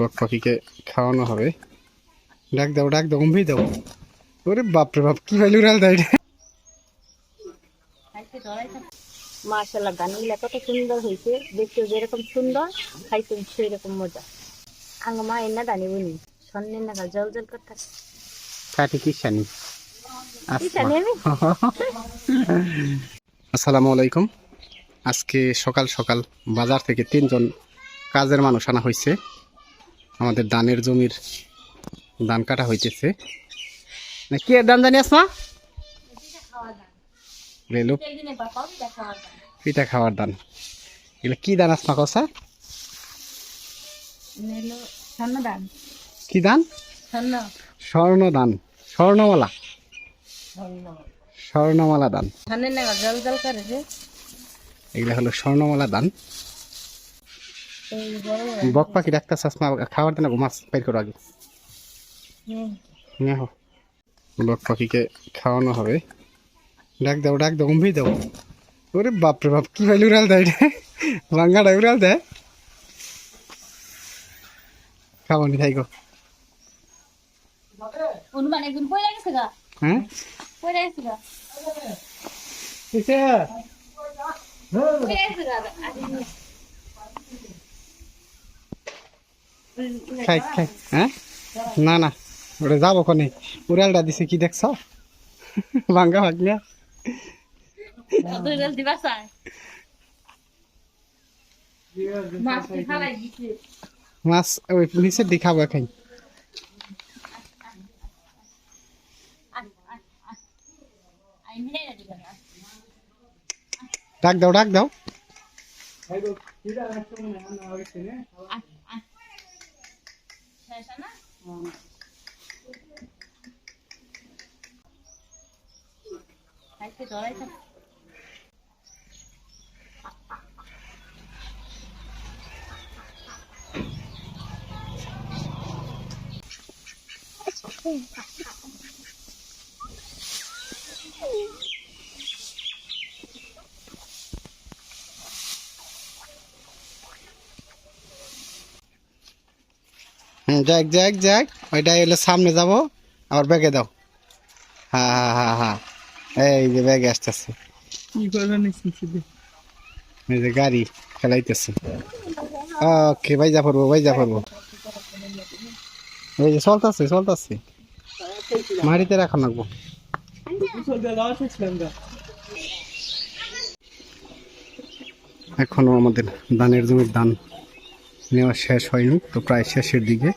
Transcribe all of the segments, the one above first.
বক পাখিকে খাওয়ানো হবে। ডাক দাও ডাক দাও গম্ভীর দাও। ওরে বাপরে বাপ কি ভাইলু রাল দেয় রে মার্শাল্লাহ গানগুলা কত সুন্দর হয়েছে দেখতে যেরকম সুন্দর খাইতে সেরকম মজা। আঙ্গ মা এনা দানি বুনি। সন্নের নাগাল জল জল করতেছে কাটি কি শানি? জানি আসসালামু আলাইকুম। আজকে সকাল সকাল বাজার থেকে তিনজন কাজের মানুষ আনা হয়েছে আমাদের ধানের জমির ধান কাটা হইতেছে। না কি দাম জানি আসমা? রেলু পিঠা খাওয়ার দান। এগুলো কি দান আসমা কসা? স্বর্ণ কি দান? স্বর্ণ। দান। স্বর্ণমালা। স্বর্ণমালা যে। এগুলো হলো স্বর্ণমালা বড় বক পাখি ডাক্তার চাষমা খাওয়ার দান মাছ বের করো আগে। হুম। বক পাখিকে খাওয়ানো হবে। ডাক দাও ডাক দাও গম্ভীর দাও। ওরে বাপরে বাপ কি ভাইলু উড়াল দেয় রে। ভাঙ্গাটা উড়াল দেয়। খাওয়ানি গেছে গা? হ্যাঁ গেছে গা পয়লা গেছে গা খাই খাই। হ্যাঁ? না না। ওটা যাব কোনে? উড়ালটা দিছে কি দেখছ? ভাঙ্গা চাই। মাছ ওই নিচের দি খাব খাই ডাক দাও ডাক দাও। শেষ না খাইতে ধরাই থাক হুম যাক যাক যাক। ওইটাই হলো সামনে যাব আবার ব্যাগে দাও। হ্যাঁ হ্যাঁ হ্যাঁ হ্যাঁ এই যে ব্যাগে আসতেছে। এই যে গাড়ি খেলাইতেছে ওকে ভাই যা পড়ব ভাই যা পড়ব। এই যে চলতেছে চলতেছে। মাটিতে রাখা লাগবো। এখনও আমাদের ধানের জমির ধান নেওয়া শেষ হয়নি তো প্রায় শেষের দিকে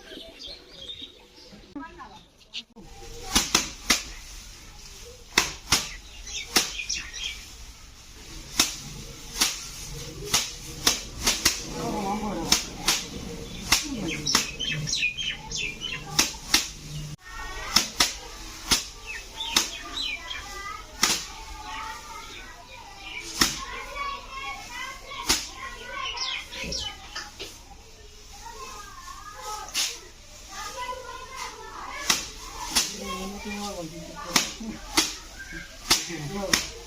Okay. Okay.